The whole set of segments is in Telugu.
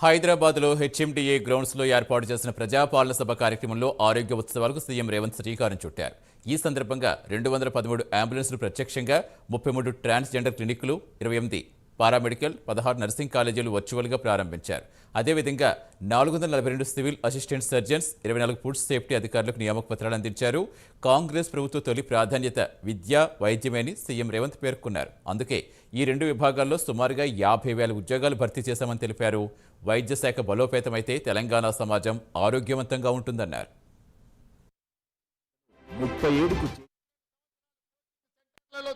హైదరాబాద్లో హెచ్ఎండిఏ గ్రౌండ్స్లో ఏర్పాటు చేసిన ప్రజాపాలన సభ కార్యక్రమంలో ఆరోగ్య ఉత్సవాలకు సీఎం రేవంత్ శ్రీకారం చుట్టారు. ఈ సందర్భంగా రెండు వందల పదమూడు అంబులెన్సులు ప్రత్యక్షంగా ముప్పై మూడు ట్రాన్స్జెండర్ క్లినిక్లు ఇరవై ఎనిమిది పారామెడికల్ పదహారు నర్సింగ్ కాలేజీలు వర్చువల్గా ప్రారంభించారు. అదేవిధంగా నాలుగు వందల నలభై రెండు సివిల్ అసిస్టెంట్ సర్జన్స్ ఇరవై నాలుగు ఫుడ్ సేఫ్టీ అధికారులకు నియామక పత్రాలు అందించారు. కాంగ్రెస్ ప్రభుత్వ తొలి ప్రాధాన్యత విద్య వైద్యమని సీఎం రేవంత్ పేర్కొన్నారు. అందుకే ఈ రెండు విభాగాల్లో సుమారుగా యాభై వేల ఉద్యోగాలు భర్తీ చేశామని తెలిపారు. వైద్య శాఖ బలోపేతమైతే తెలంగాణ సమాజం ఆరోగ్యవంతంగా ఉంటుందన్నారు. ముప్పై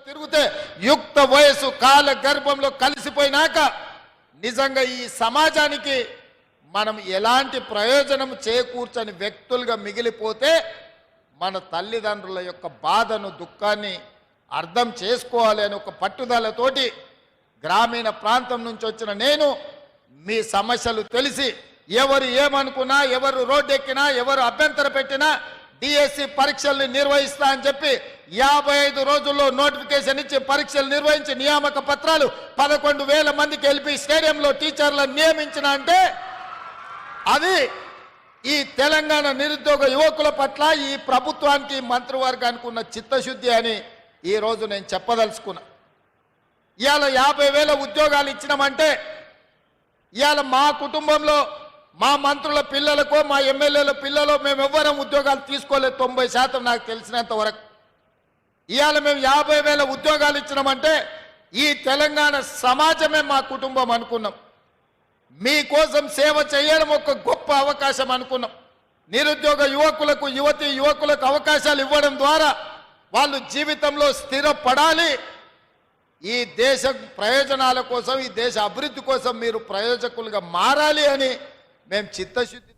తిరిగితే యుక్త వయసు కాల గర్భంలో కలిసిపోయినాక నిజంగా ఈ సమాజానికి మనం ఎలాంటి ప్రయోజనం చేకూర్చని వ్యక్తులుగా మిగిలిపోతే మన తల్లిదండ్రుల యొక్క బాధను దుఃఖాన్ని అర్థం చేసుకోవాలి అని ఒక పట్టుదలతోటి గ్రామీణ ప్రాంతం నుంచి వచ్చిన నేను మీ సమస్యలు తెలిసి ఎవరు ఏమనుకున్నా ఎవరు రోడ్డెక్కినా ఎవరు అభ్యంతర పెట్టినా డిఎస్సి పరీక్షల్ని నిర్వహిస్తా అని చెప్పి యాభై ఐదు రోజుల్లో నోటిఫికేషన్ ఇచ్చి పరీక్షలు నిర్వహించి నియామక పత్రాలు పదకొండు వేల మందికి వెళ్ళి స్టేడియంలో టీచర్లను నియమించిన అంటే అది ఈ తెలంగాణ నిరుద్యోగ యువకుల పట్ల ఈ ప్రభుత్వానికి మంత్రివర్గానికి ఉన్న చిత్తశుద్ధి అని ఈ రోజు నేను చెప్పదలుచుకున్నా. ఇవాళ యాభై వేల ఉద్యోగాలు ఇచ్చినామంటే ఇవాళ మా కుటుంబంలో మా మంత్రుల పిల్లలకు మా ఎమ్మెల్యేల పిల్లలు మేము ఎవ్వరం ఉద్యోగాలు తీసుకోలేదు. తొంభై శాతం నాకు తెలిసినంత వరకు. ఇవాళ మేము యాభై వేల ఉద్యోగాలు ఇచ్చినామంటే ఈ తెలంగాణ సమాజమే మా కుటుంబం అనుకున్నాం. మీకోసం సేవ చేయడం ఒక గొప్ప అవకాశం అనుకున్నాం. నిరుద్యోగ యువకులకు యువతి యువకులకు అవకాశాలు ఇవ్వడం ద్వారా వాళ్ళు జీవితంలో స్థిరపడాలి. ఈ దేశ ప్రయోజనాల కోసం ఈ దేశ అభివృద్ధి కోసం మీరు ప్రయోజకులుగా మారాలి అని మేము చిత్తశుద్ధి